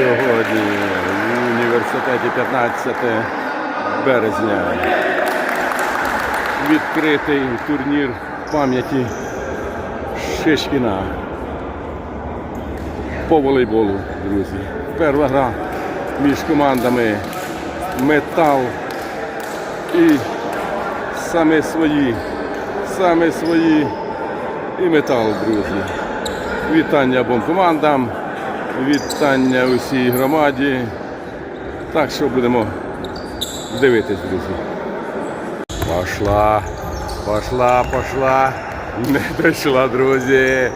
Сьогодні в університеті 15 березня. Відкритий турнір пам'яті Шишкіна по волейболу, друзі. Перша гра між командами Метал і саме свої, саме свої і метал, друзі. Вітання обом командам, вітання усій громаді. Так що будемо дивитись, друзі. Пошла, пошла, пошла. Не дійшла, друзі.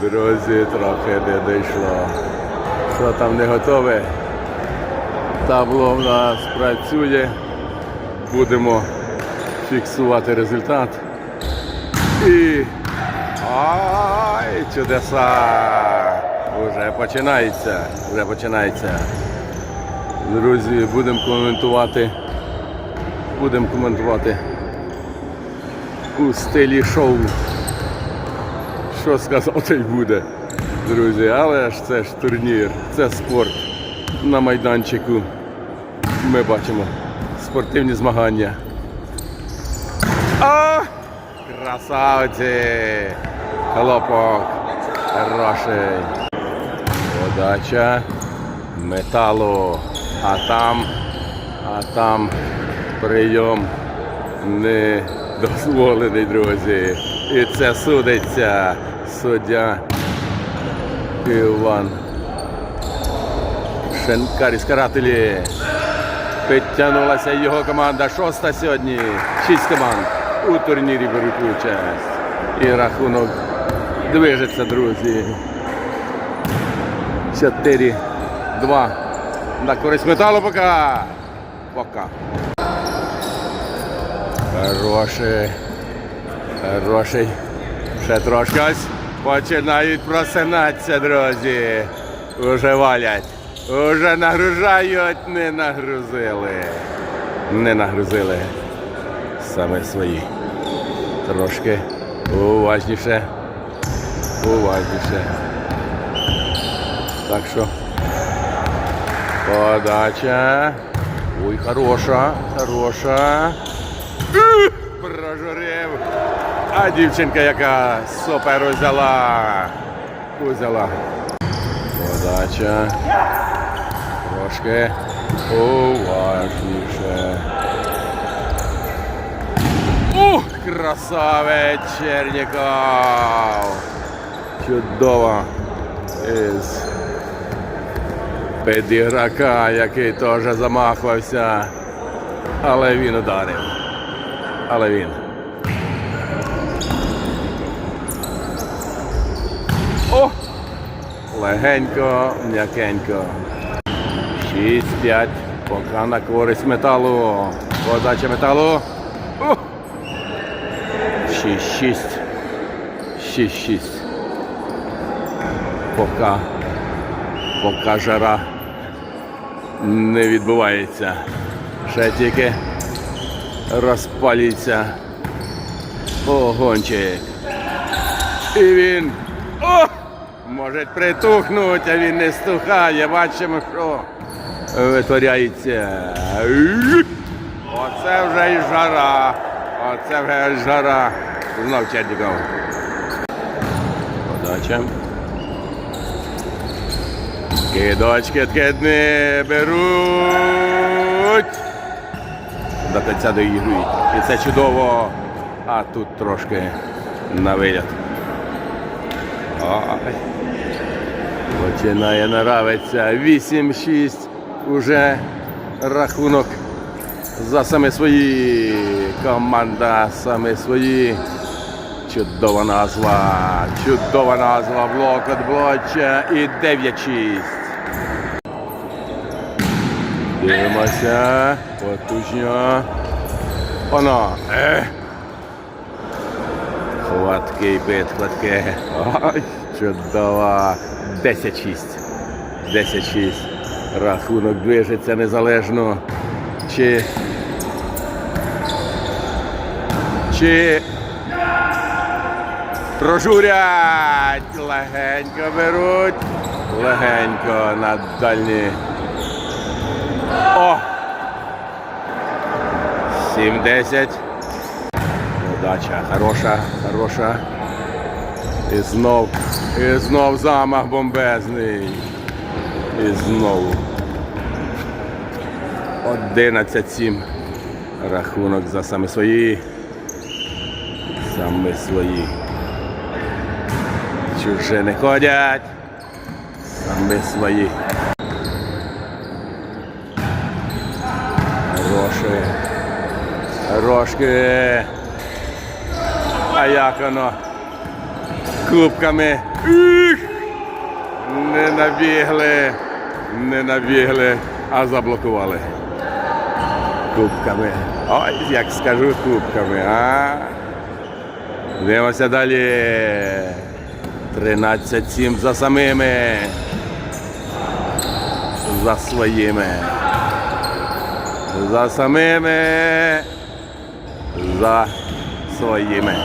Друзі, трохи не дійшло. Що там не готове? Табло в нас працює. Будемо фіксувати результат. І. Ай, чудеса! Уже починається. Вже починається. Друзі, будемо коментувати. Будемо коментувати у стилі шоу. Що сказати й буде, друзі, але ж це ж турнір, це спорт. На майданчику ми бачимо спортивні змагання. А! Красавці! Хлопок. Хороший. Подача металу. А там, а там прийом не дозволений, друзі. І це судиться суддя Іван Шенкаріс карателі. Підтягнулася його команда. Шоста сьогодні. Шість команд у турнірі беруть участь. І рахунок движеться, друзі. 4-2. На користь металу пока. Пока. Хороший. Хороший. Ще трошки починають просинатися, друзі. Уже валять. Уже нагружають, не нагрузили. Не нагрузили. Саме свої. Трошки уважніше. Уважніше. Так що. Подача. Ой, хороша, хороша. Прожурив. А дівчинка, яка супер узяла. Узяла. Подача. Трошки уважніше. Ух, красавець Черніков. Чудово. Із підіграка, який теж замахувався. Але він ударив. Але він. О! Легенько, м'якенько. 6-5. Поки на користь металу. Подача металу. О! 6-6. 6-6. Поки, поки жара не відбувається. Ще тільки розпалюється огончик. І він о! може притухнути, а він не стухає. Бачимо, що витворяється. Оце вже і жара. Оце вже жара. Знов Черніков. Подача. Кидочки ткидни беруть. До кінця доігрують. І це чудово. А тут трошки на виліт. Ой. Починає наравитися. 8-6 уже рахунок за саме свої. Команда саме свої. Чудова назва. Чудова назва. Блок від блоча і 9-6. Дивимося. Потужно. Оно. Е. Хваткий бит, хватки. Ой, чудово. 10-6. 10-6. Рахунок движеться незалежно. Чи. Чи. Прожурять. Легенько беруть. Легенько на дальні. О! 7-10. Удача хороша, хороша. І знов, і знов замах бомбезний. І знову. 11-7. Рахунок за саме свої. Саме свої. Чуже не ходять. Саме свої. Хороші. Рожки. А як воно? Кубками. Ух! Не набігли. Не набігли, а заблокували. Кубками. Ой, як скажу кубками, а? Дивимося далі. 13-7 за самими. За своїми. За самими. За своїми.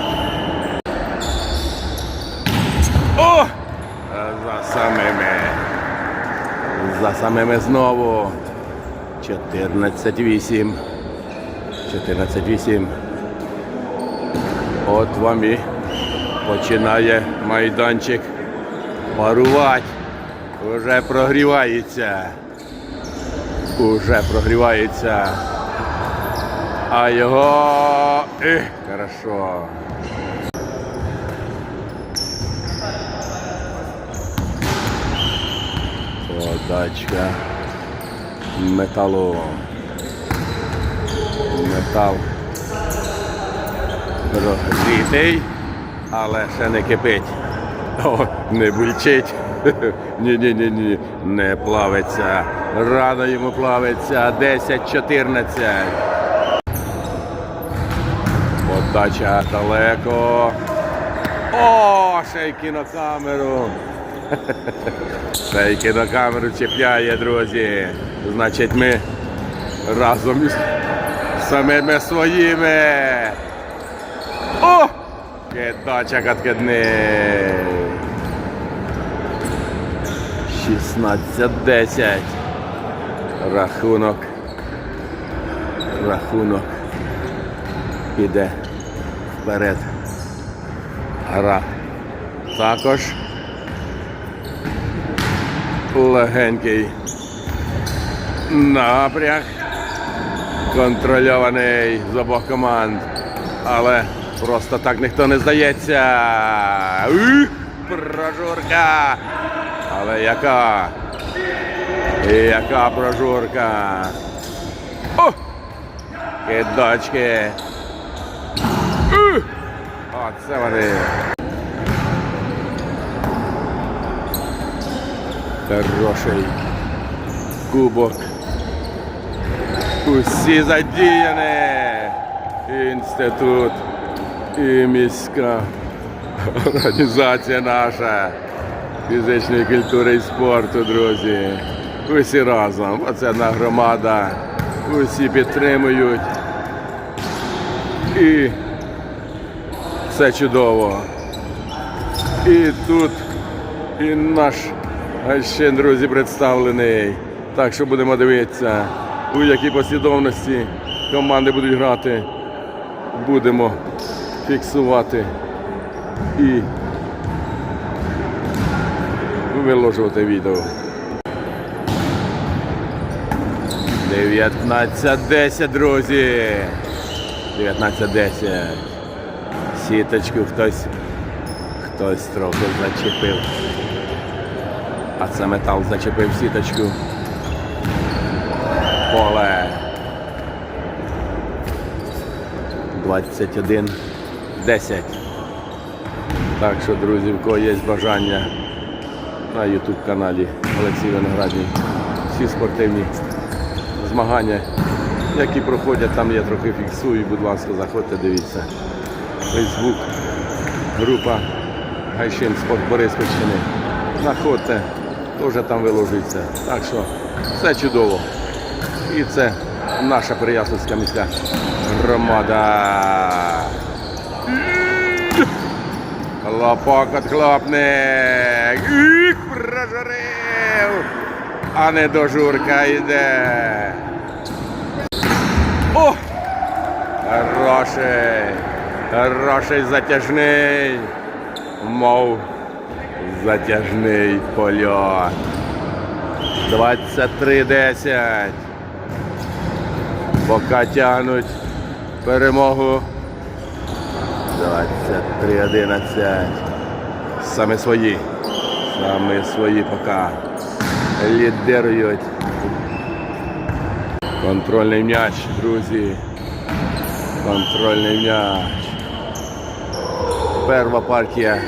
О! За самими. За самими знову. 14-8. 14-8. От вам і починає майданчик парувати. Уже прогрівається. Уже прогрівається. А його. Ех, хорошо. Подачка металу. Метал прогрітий, але ще не кипить. О, не бульчить. ні-ні-ні, ні, не плавиться. Рано йому плавиться. 10-14. Подача далеко. О, ще й кінокамеру. Ще й кінокамеру чіпляє, друзі. Значить, ми разом із самими своїми. О! Кидача каткидний. 16-10. Рахунок. Рахунок. Піде вперед. Гра. Також легенький напряг. Контрольований з обох команд. Але просто так ніхто не здається. Ух, прожурка. Але яка? Яка прожурка? О! Кидочки. Ух! Оце вони. Хороший кубок. Усі задіяні. Інститут і міська організація наша фізичної культури і спорту, друзі. Усі разом. Оце одна громада. Усі підтримують. І все чудово. І тут і наш ще, друзі, представлений. Так що будемо дивитися, у якій послідовності команди будуть грати. Будемо фіксувати і виложувати відео. 19-10, друзі. 19-10. Сіточку хтось, хтось трохи зачепив. А це метал зачепив сіточку. Поле. 21 10. Так що, друзі, в кого є бажання на YouTube каналі Олексій Виноградний. Всі спортивні змагання, які проходять, там я трохи фіксую, будь ласка, заходьте, дивіться. Фейсбук, група Гайшин Спорт Бориспільщини. Заходьте, теж там виложиться. Так що все чудово. І це наша Переяславська міська громада. Хлопок от хлопник. Їх прожари. а не до Журка йде. О! Хороший. Хороший затяжний. Мов затяжний польот. 23-10. Поки тягнуть перемогу. 23-11. Саме свої. Саме свої поки лідирують. Контрольний м'яч, друзі. Контрольний м'яч. Перша партія.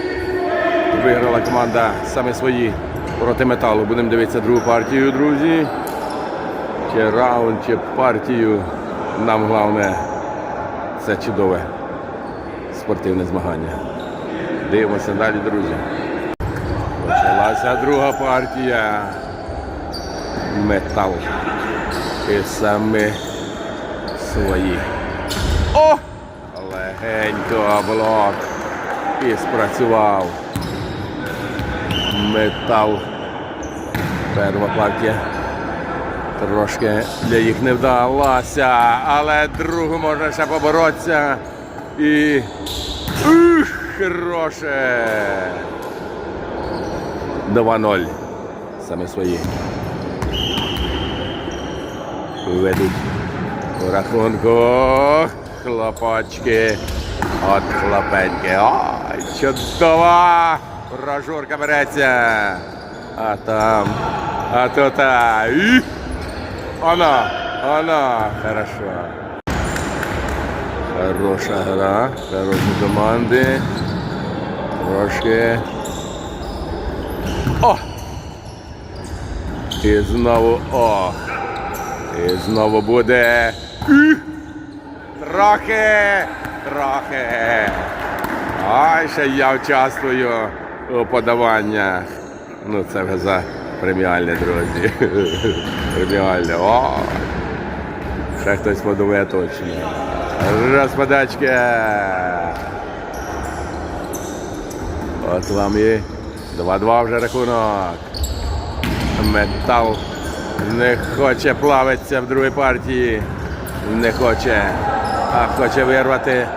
Виграла команда саме свої проти металу. Будемо дивитися другу партію, друзі. Чи раунд, чи партію. Нам головне це чудове спортивне змагання. Дивимося далі, друзі. Почалася друга партія. Метал. І саме свої. О! Легенько блок. І спрацював. Метал. Перша партія. Трошки для їх не вдалося, але другу можна ще поборотися. І. Ух, хороше! 2-0. Саме свої. Ведуть у рахунку. Хлопочки. От хлопеньки. Ой, чудова! Прожурка береться. А там. А тут. Она. Она. Хорошо. Хороша гра. Хороші команди. Трошки. О! І знову о! І знову буде. Трохи! Трохи! Ай, ще я участвую у подаваннях. Ну, це вже за преміальне, друзі. Преміальне. О! Ще хтось подумає точно. Раз подачки. От вам і 2-2 вже рахунок. Метал не хоче плавитися в другій партії. Не хоче, а хоче вирвати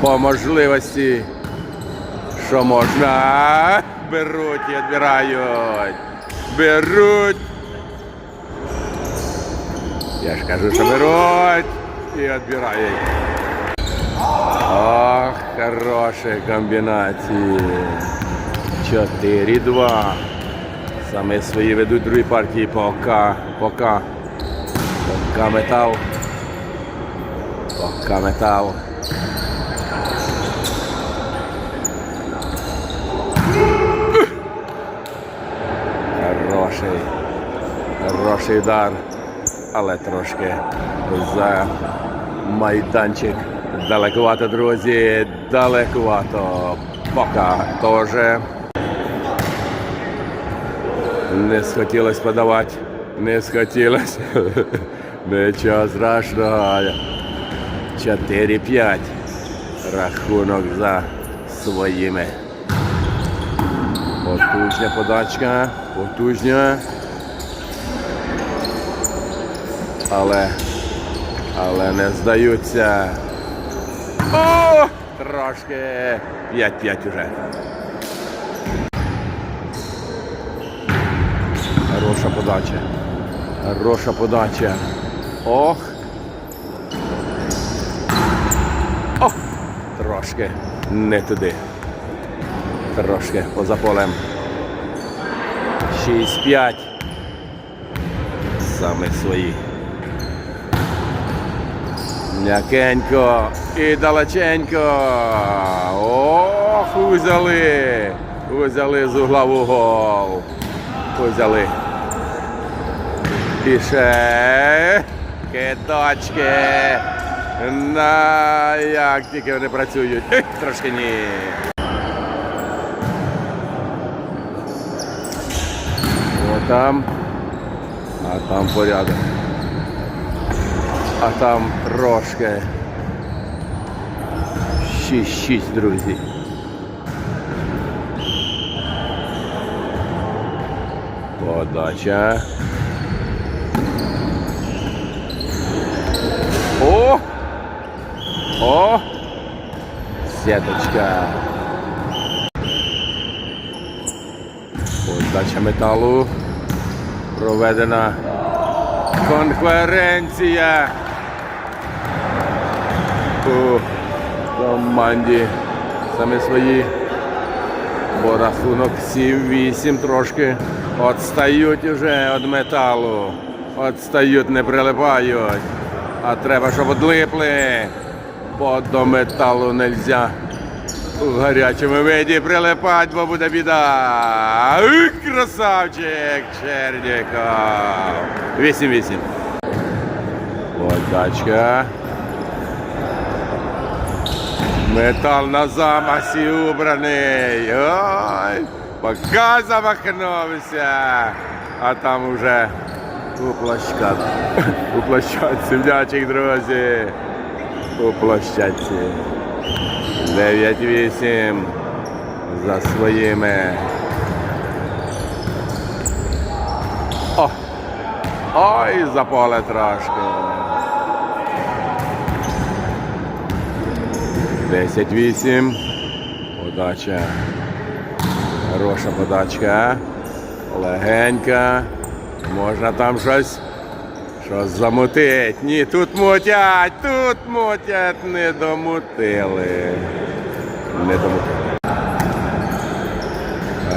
по можливості, що можна. Беруть і відбирають. Беруть. Я ж кажу, що беруть і відбирають. Ох, хороші комбінації. 4-2. Саме свої ведуть другій партії пока, пока. Пока метал. Пока метал. Хороший. Хороший удар. Але трошки за майданчик. Далекувато, друзі. Далекувато. Пока теж. Не схотілося подавати. Не схотілося. Нічого страшного. 4-5. Рахунок за своїми. Потужня подачка. Потужня. Але. Але не здаються. О! Трошки 5-5 уже. Хороша подача. Хороша подача. Ох. Ох. Трошки не туди. Трошки поза полем. 6-5. Саме свої. М'якенько і далеченько. Ох, узяли. Узяли з угла в угол. Узяли. І ще кидочки. На як тільки вони працюють. Трошки ні. О, там. А там порядок. А там трошки. 6-6, друзі. Подача. О! О! Сеточка. Подача металу. Проведена конференція у команді саме свої. Бо рахунок 7-8 трошки відстають уже від металу. Відстають, не прилипають. А треба, щоб одлипли. Бо до металу не можна у гарячому виді прилипати, бо буде біда. Ух, красавчик Черніков. 8-8. Подачка. Метал на замасі убраний. Ой, поки замахнувся. А там уже у площадці. У площадці, вдячих, друзі. У площадці. 9-8 за своїми. О! Ой, за поле трошки. 10-8. Подача. Хороша подачка. Легенька. Можна там щось. Щось замутить. Ні, тут мутять, тут мутять. Не домутили. Не домутили.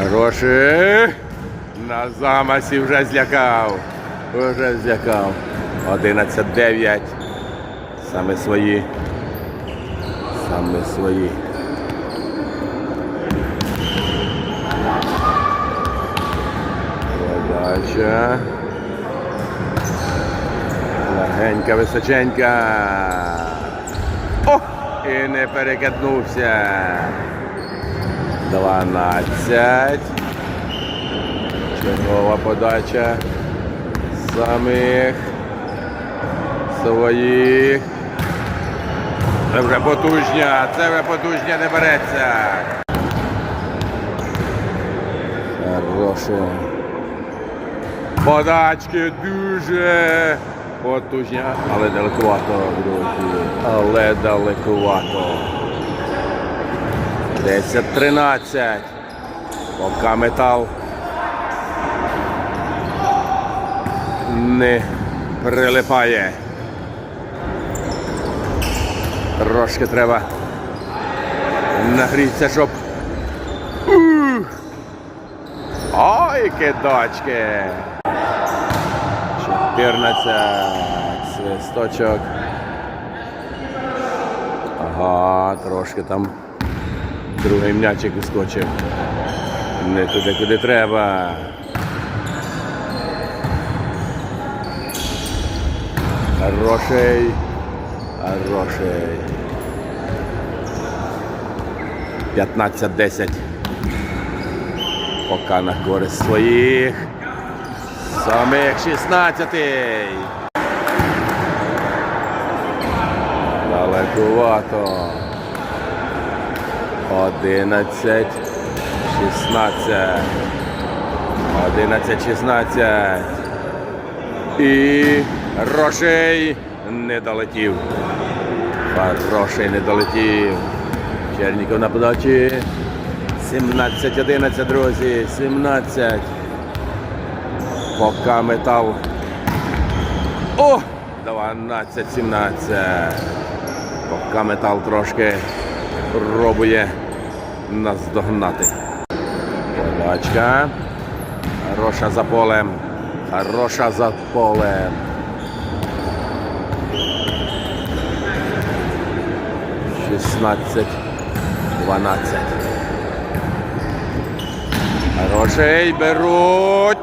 Хороший. На замасі вже злякав. Вже злякав. 11-9. Саме свої. Саме свої. Подача. Легенька, височенька. О! І не перекатнувся. 12. Чергова подача самих своїх. Це вже потужня, це вже потужня не береться. Хороше. Подачки дуже потужні, але далекувато, друзі. Але далекувато. 10-13. Поки метал не прилипає. Трошки треба нагрітися, щоб. Ой, кидочки! 14 свисточок. Ага, трошки там другий м'ячик вискочив. Не туди, куди треба. Хороший. Хороший. 15-10. Поки на користь своїх. Самих 16-й. Далекувато. 11. 16. 11, 16. І Рошей не долетів. Хороший не долетів. Черніков на подачі. 17-11, друзі. 17. Пока метал. О! 12-17. Пока метал трошки пробує наздогнати. Подачка. Хороша за полем. Хороша за полем. Шістнадцять, дванадцять. Хороший беруть.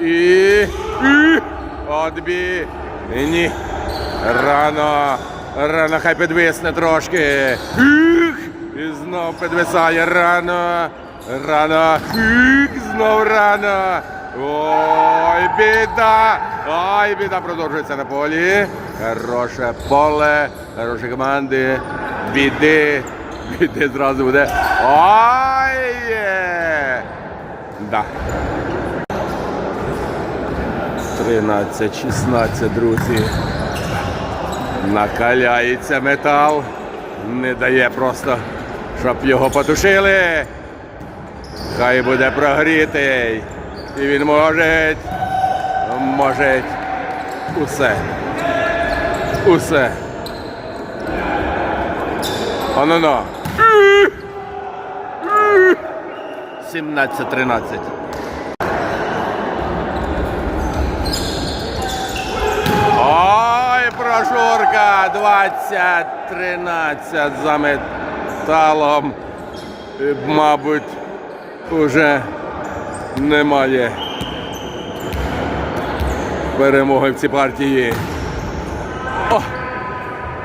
І. І. Одбі. Ні. Рано. Рано хай підвисне трошки. Ух! І знов підвисає рано. Рано. Ух! Знов рано. Ой, біда! Ой, біда продовжується на полі. Хороше поле, хороші команди. Біди. Біди зразу буде. Ой! є! Да. 13-16, друзі. Накаляється метал. Не дає просто, щоб його потушили. Хай буде прогрітий. І він може. Може. Усе. Усе. Оно-но. 17-13. Прошурка 20-13 за металом. Мабуть, уже немає перемоги в цій партії. О!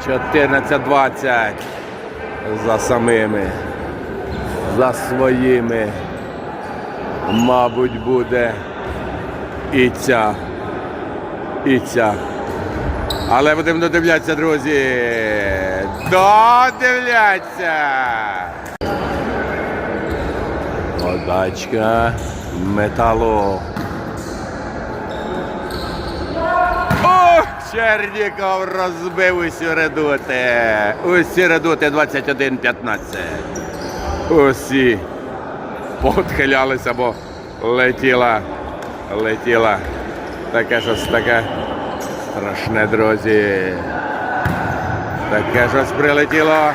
14-20 за самими, за своїми. Мабуть, буде і ця, і ця. Але будемо додивлятися, друзі. Додивляться. Подачка металу. О, Черніков розбив усі редути. Усі редути 21-15. Усі поотхилялися, бо летіла, летіла. Таке щось таке страшне, друзі. Таке щось прилетіло.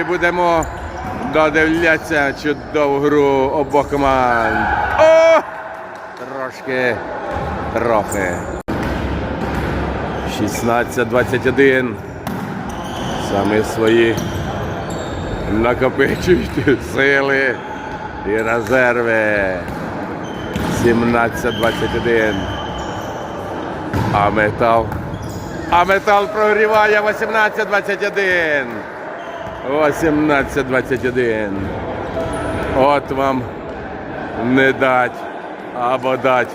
І будемо додивлятися чудову гру обох команд. О! Трошки, трохи. 16-21. Саме свої накопичують сили і резерви. 17-21. А метал. А метал прогріває 18-21. 18-21. От вам не дать або дать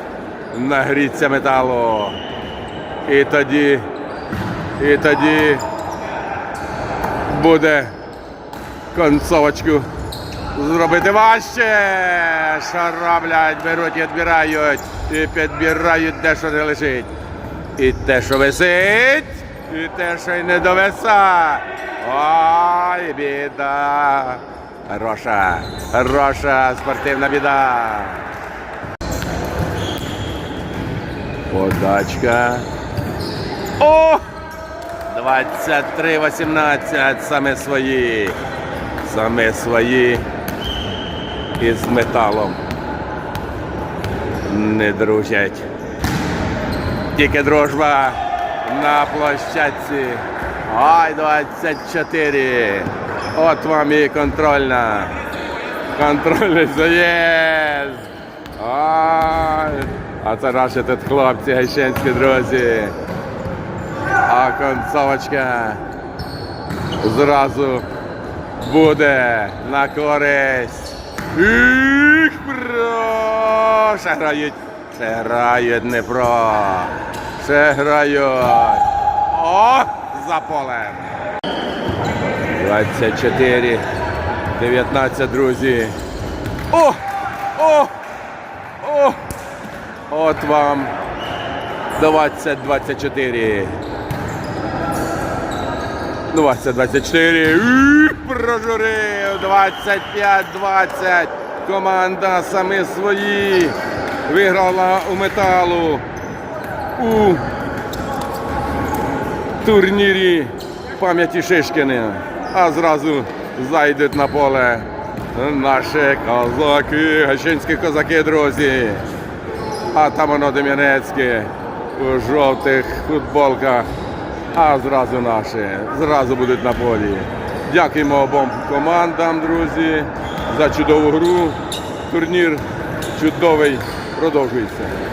нагріться металу. І тоді, і тоді буде концовочку зробити важче. Що роблять, беруть і відбирають, і підбирають те, що не лежить. І те, що висить, і те, що й не довеса. Ой, біда. Хороша, хороша спортивна біда. Подачка. О! 23-18. Саме свої. Саме свої. Із металом. Не дружать. Тільки дружба на площадці. Ай, 24. От вам і контрольна. Контрольний заїзд. Ай. А це наші тут хлопці, гайщенські друзі. А концовочка зразу буде на користь. Їх про! Грають. Ще грають Дніпро. Ще грають. О! За полем. 24. 19, друзі. О! О! О! От вам 20-24. 20-24. І Прожурив. 25-20. Команда самі свої. Виграла у металу. У турнірі пам'яті Шишкіна. А зразу зайдуть на поле наші козаки, гащинські козаки, друзі. А там воно Дем'янецьке у жовтих футболках. А зразу наші, зразу будуть на полі. Дякуємо обом командам, друзі, за чудову гру. Турнір чудовий продовжується.